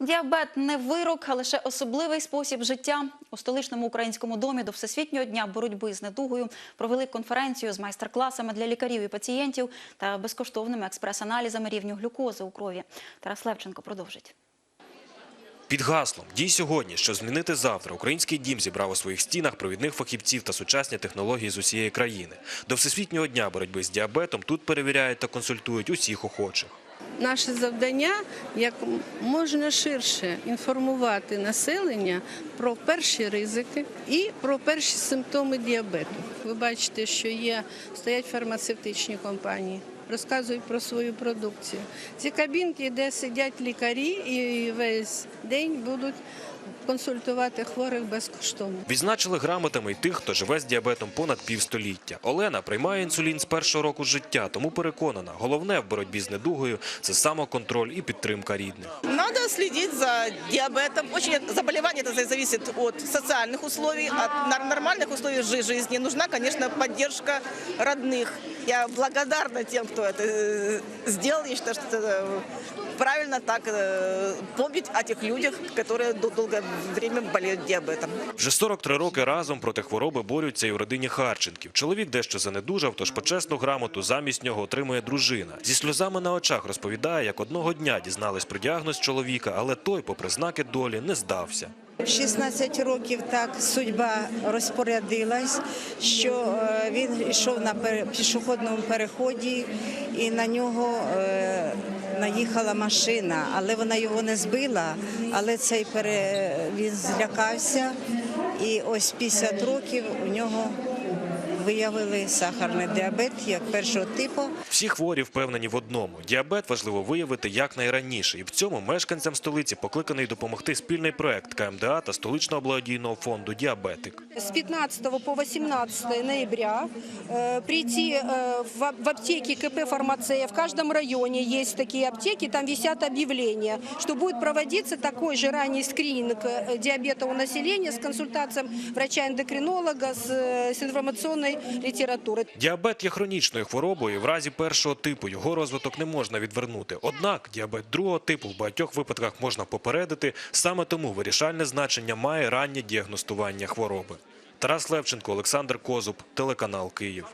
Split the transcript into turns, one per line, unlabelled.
Діабет не вирок, а лише особливий спосіб життя. У столичному українському домі до Всесвітнього дня боротьби з недугою провели конференцію з майстер-класами для лікарів і пацієнтів та безкоштовними експрес-аналізами рівню глюкози у крові. Тарас Левченко продовжить.
Під гаслом «Дій сьогодні, що змінити завтра» український дім зібрав у своїх стінах провідних фахівців та сучасні технології з усієї країни. До Всесвітнього дня боротьби з діабетом тут перевіряють та консультують усіх охочих.
Наше завдання як можна ширше інформувати населення про перші ризики і про перші симптоми діабету. Ви бачите, що є стоять фармацевтичні компанії, розказують про свою продукцію. Ці кабінки, де сидять лікарі, і весь день будуть консультувати хворих безкоштовно.
Відзначили грамотами й тих, хто живе з діабетом понад півстоліття. Олена приймає інсулін з першого року життя, тому переконана, головне в боротьбі з недугою – це самоконтроль і підтримка рідних.
Надо следить за диабетом. Очень это- заболевание это зависит от социальных условий, от нар- нормальных условий жи- жизни. Нужна, конечно, поддержка родных. Я благодарна тем, кто это э, сделал. Я считаю, что это правильно так э, помнить о тех людях, которые дол- долгое время болеют диабетом.
Вже 43 роки разом проти хвороби борються і в родині Харченків. Чоловік дещо занедужав, тож почесну грамоту замість нього отримує дружина. Зі сльозами на очах розповідає, як одного дня дізнались про діагноз чоловіка, але той, попри знаки долі, не здався.
В 16 років так судьба розпорядилась, що е, він йшов на пішохідному переході, і на нього е, наїхала машина, але вона його не збила. Але цей пере... він злякався, і ось 50 років у нього виявили сахарний діабет як першого типу.
Всі хворі впевнені в одному – діабет важливо виявити якнайраніше. І в цьому мешканцям столиці покликаний допомогти спільний проект КМДА та столичного благодійного фонду «Діабетик».
с 15 по 18 ноября э, прийти э, в, в аптеки КП «Фармацея». В каждом районе есть такие аптеки, там висят объявления, что будет проводиться такой же ранний скрининг э, диабета у населения с консультацией врача-эндокринолога, с, э, с информационной.
Діабет є хронічною хворобою, в разі першого типу його розвиток не можна відвернути. Однак діабет другого типу в багатьох випадках можна попередити, саме тому вирішальне значення має раннє діагностування хвороби. Тарас Левченко, Олександр Козуб, телеканал Київ.